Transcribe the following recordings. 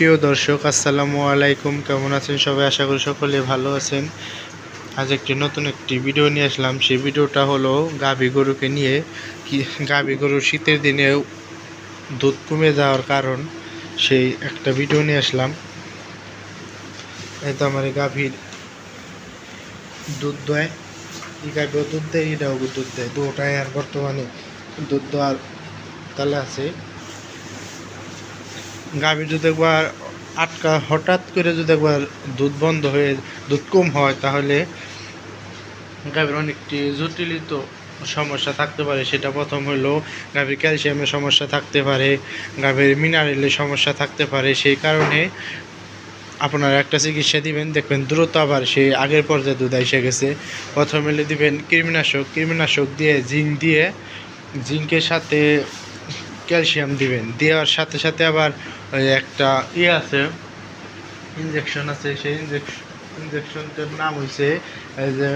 প্রিয় দর্শক, আসসালামু আলাইকুম। কেমন আছেন সবাই? আশা করি সকলে ভালো আছেন। আজ একটি নতুন একটি ভিডিও নিয়ে আসলাম। সেই ভিডিওটা হলো গাভী গরুকে নিয়ে কি, গাভী গরুর শীতের দিনে দুধ কমে যাওয়ার কারণ সেই একটা ভিডিও নিয়ে আসলাম। এই তো আমার গাভীর দুধ দেয়। এই গাভীও দুধ দেয়, এটাও দুধ দেয়। দুটাই আর বর্তমানে দুধ দেওয়ার তালে আছে। গাভীর যদি একবার আটকা, হঠাৎ করে যদি একবার দুধ বন্ধ হয়ে, দুধ কম হয়, তাহলে গাভীর অনেকটি জটিলিত সমস্যা থাকতে পারে। সেটা প্রথম হলো গাভীর ক্যালসিয়ামের সমস্যা থাকতে পারে, গাভীর মিনারেলের সমস্যা থাকতে পারে। সেই কারণে আপনারা একটা চিকিৎসা দিবেন, দেখবেন দ্রুত আবার সেই আগের পর্যায়ে দুধ এসে গেছে। প্রথমে দিবেন কৃমিনাশক। কৃমিনাশক দিয়ে, জিঙ্ক দিয়ে, জিঙ্কের সাথে ক্যালসিয়াম দিবেন। দেওয়ার সাথে সাথে আবার একটা ইয়ে আছে ইনজেকশন আছে, সেই ইনজেকশন ইনজেকশনটার নাম হয়েছে এই যে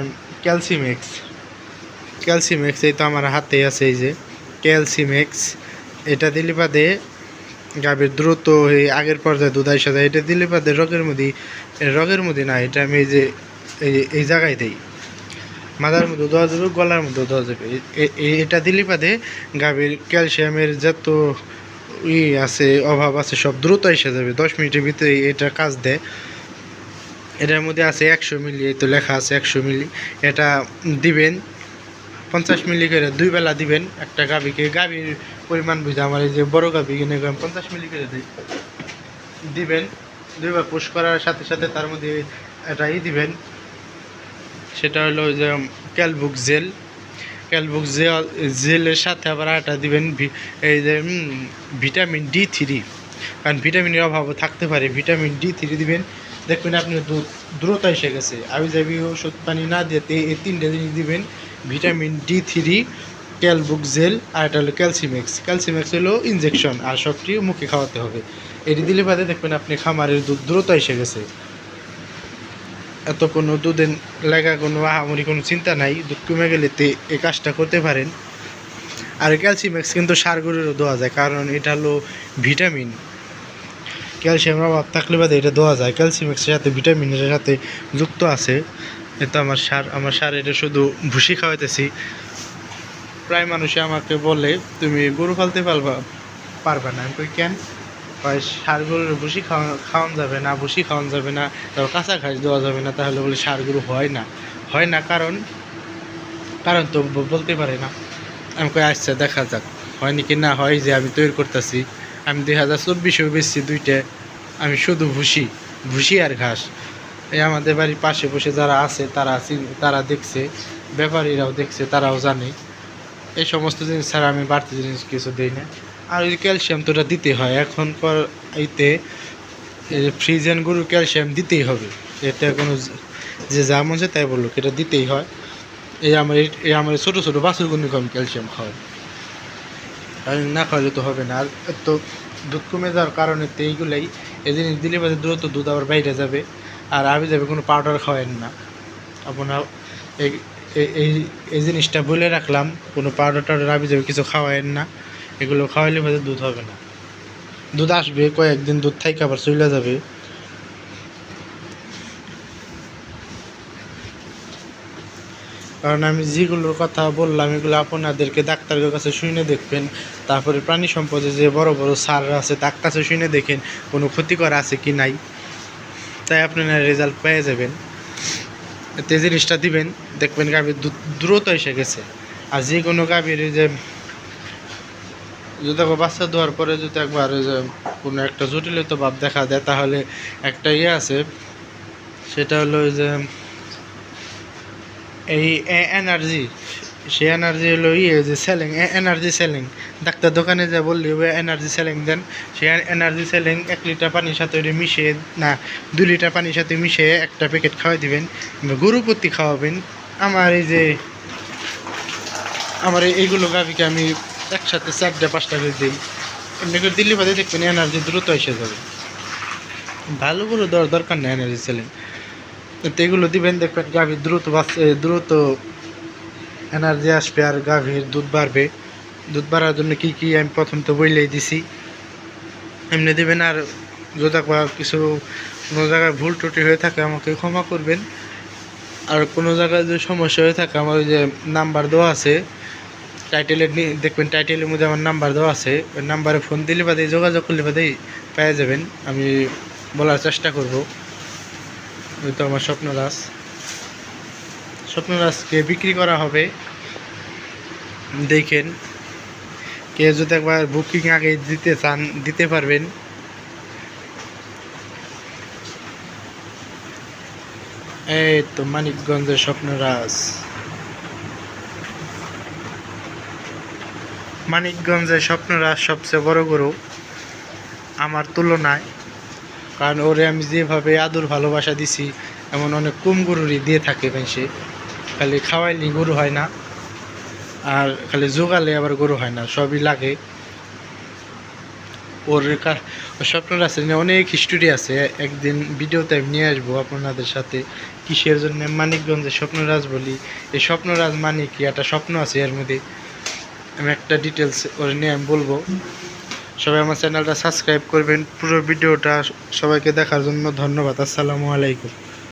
ক্যালসিমেক্স। ক্যালসিমেক্স, এই তো আমার হাতে আছে এই যে। ক্যালসিমেক্স, এটা দিলে বাদে গাভীর দ্রুত এই আগের পর্যায়ে দুধ আসা যায়। এটা দিলে বাদে রোগের মধ্যে রোগের মধ্যে না, এটা আমি এই যে, এই জায়গায় দিই। মাথার মধ্যে দেওয়া যাবে গলার মধ্যে দেওয়া যাবে এটা দিলে বাদে গাভীর ক্যালসিয়ামের যত ই আছে, অভাব আছে, সব দ্রুত এসে যাবে। দশ মিনিটের ভিতরে এটা কাজ দেয়। এটার মধ্যে আছে একশো মিলি, এই তো লেখা আছে একশো মিলি। এটা দিবেন, পঞ্চাশ মিলি করে দুই বেলা দিবেন একটা গাভীকে। গাভীর পরিমাণ বুঝে আমার এই যে বড় গাভী, কিনে পঞ্চাশ মিলি করে দিই। দিবেন, দুইবার পুশ করার সাথে সাথে তার মধ্যে এটা ই দিবেন। সেটা হলো যে ক্যালবুক জেল। ক্যালবুক জেল, জেলের সাথে আবার আটা দিবেন এই যে ভিটামিন ডি থ্রি। কারণ ভিটামিনের অভাবও থাকতে পারে, ভিটামিন ডি থ্রি দিবেন। দেখবেন আপনি দুধ দ্রুত এসে গেছে। আমি যাবি ওষুধ পানি না দিয়ে এই তিনটে জিনিস দিবেন, ভিটামিন ডি থ্রি, ক্যালবুক জেল, আর এটা হলো ক্যালসিমেক্স ক্যালসিমেক্স হলো ইনজেকশন, আর সবটি মুখে খাওয়াতে হবে। এটি দিলে বাদে দেখবেন আপনি খামারের দুধ দ্রুত এসে গেছে। এত কোনো দুধের লাগা কোনো আহামরি কোনো চিন্তা নাই, দুধ কমে গেলে তে এই কাজটা করতে পারেন। আর ক্যালসিমেক্স কিন্তু সার গরুরও দেওয়া যায়, কারণ এটা হলো ভিটামিন। ক্যালসিয়ামের অভাব থাকলে বাদে এটা দেওয়া যায়। ক্যালসিমেক্সের সাথে ভিটামিনের সাথে যুক্ত আছে। এটা আমার সার আমার সার এটা শুধু ভুসি খাওয়াইতেছি। প্রায় মানুষে আমাকে বলে, তুমি গরু পালতে পারবা? পারবা না। আমি কই, কেন? হয়, সার গরুর ভুসি খাওয়া খাওয়ানো যাবে না, ভুসি খাওয়ানো যাবে না, তারপর কাঁচা ঘাস দেওয়া যাবে না, তাহলে বলে সার গরু হয় না। হয় না কারণ কারণ তো বলতে পারে না। আমি কই আচ্ছা দেখা যাক হয়নি কি না হয় যে আমি তৈরি করতেছি। আমি দুই হাজার চব্বিশেও বেচছি দুইটা, আমি শুধু ভুসি ভুসি আর ঘাস। এই আমাদের বাড়ির পাশে বসে যারা আছে, তারা তারা দেখছে, ব্যাপারীরাও দেখছে, তারাও জানে। এই সমস্ত জিনিস ছাড়া আমি বাড়তি জিনিস কিছু দিই না। আর ওই ক্যালসিয়াম তো ওটা দিতে হয়। এখনকার এইতে ফ্রিজেন গরুর ক্যালসিয়াম দিতেই হবে। এটা কোনো যে- যে মন তাই বলল এটা দিতেই হয়। এই আমার এই- আমার ছোটো ছোটো বাছুরগুলো কম ক্যালসিয়াম খাওয়াই আর না খাওয়ালে তো হবে না। আর তো দুধ কমে যাওয়ার কারণে তো এইগুলাই এই জিনিস দিলে বাদে দ্রুত দুধ আবার বাইরে যাবে। আর আমি যাবে কোনো পাউডার খাওয়ায়েন না। আপনার এই এই- জিনিসটা বলে রাখলাম, কোনো পাউডার টাউডার আবি যাবে কিছু খাওয়ায়েন না। এগুলো খাওয়াইলে বাদে দুধ হবে না। দুধ আসবে, কয়েকদিন দুধ থাইকে আবার চলে যাবে। কারণ আমি যেগুলোর কথা বললাম, এগুলো আপনাদেরকে ডাক্তারের কাছে শুনে দেখবেন। তারপরে প্রাণী সম্পদে যে বড় বড় সার আছে, তার কাছে শুনে দেখেন কোনো ক্ষতিকর আছে কি নাই। তাই আপনারা রেজাল্ট পেয়ে যাবেন। তে জিনিসটা দিবেন, দেখবেন গাভীর দ্রুত এসে গেছে। আর যে কোনো গাভীর যে যদি একবার বাচ্চা দেওয়ার পরে যদি একবার ওই কোনো একটা জটিলতা ভাব দেখা দেয়, তাহলে একটা ইয়ে আছে, সেটা হলো ওই যে এই এনার্জি সে এনার্জি হলো ইয়ে যে সেলিং এনার্জি সেলিং ডাক্তার দোকানে যা বললি, ওই এনার্জি সেলিং দেন। সে এনার্জি সেলিং এক লিটার পানির সাথে ওটা মিশিয়ে, না, দুই লিটার পানির সাথে মিশিয়ে একটা প্যাকেট খাওয়াই দিবেন গরু প্রতি খাওয়াবেন। আমার এই যে, আমার এই- এইগুলো গাভিকে আমি একসাথে চারটে, পাঁচটা করে দিই। এমনি করে দিল্লি বাদে দেখবেন এনার্জি দ্রুত এসে যাবে। ভালো করে দেওয়ার দরকার নেই এনার্জি সেলিং তো এগুলো দিবেন, দেখবেন গাভীর দ্রুত বাচ্চা দ্রুত এনার্জি আসবে আর গাভীর দুধ বাড়বে। দুধ বাড়ার জন্য কি কি আমি প্রথম তো বইলেই দিছি। এমনি দিবেন আর যদি কিছু কোনো জায়গায় ভুল ত্রুটি হয়ে থাকে আমাকে ক্ষমা করবেন। আর কোনো জায়গায় যদি সমস্যা হয়ে থাকে, আমার যে নাম্বার দেওয়া আছে টাইটেলের দেখবেন টাইটেলের মধ্যে আমার নাম্বার দেওয়া আছে। ওই নাম্বারে ফোন দিলে বাদেই যোগাযোগ করলে বাদেই পেয়ে যাবেন। আমি বলার চেষ্টা করব। ওই তো আমার স্বপ্নরাজ স্বপ্নরাজকে বিক্রি করা হবে। দেখেন। কে যদি একবার বুকিং আগে দিতে চান, দিতে পারবেন। এই তো মানিকগঞ্জের স্বপ্নরাজ মানিকগঞ্জের স্বপ্নরাজ সবচেয়ে বড় গরু আমার তুলনায়। কারণ ওরে আমি যেভাবে আদর ভালোবাসা দিছি, এমন অনেক কম গরুরই দিয়ে থাকে সে খালি খাওয়াইলি গরু হয় না, আর খালি জোগালে আবার গরু হয় না, সবই লাগে। ওর স্বপ্নরাজ নিয়ে অনেক হিস্টোরি আছে। একদিন ভিডিওতে আমি নিয়ে আসব আপনাদের সাথে, কিসের জন্য মানিকগঞ্জের স্বপ্নরাজ বলি। এই স্বপ্নরাজ মানে কি একটা স্বপ্ন আছে এর মধ্যে? আমি একটা ডিটেলস করে নিয়ে আমি বলব। সবাই আমার চ্যানেলটা সাবস্ক্রাইব করবেন। পুরো ভিডিওটা সবাইকে দেখার জন্য ধন্যবাদ। আসসালামু আলাইকুম।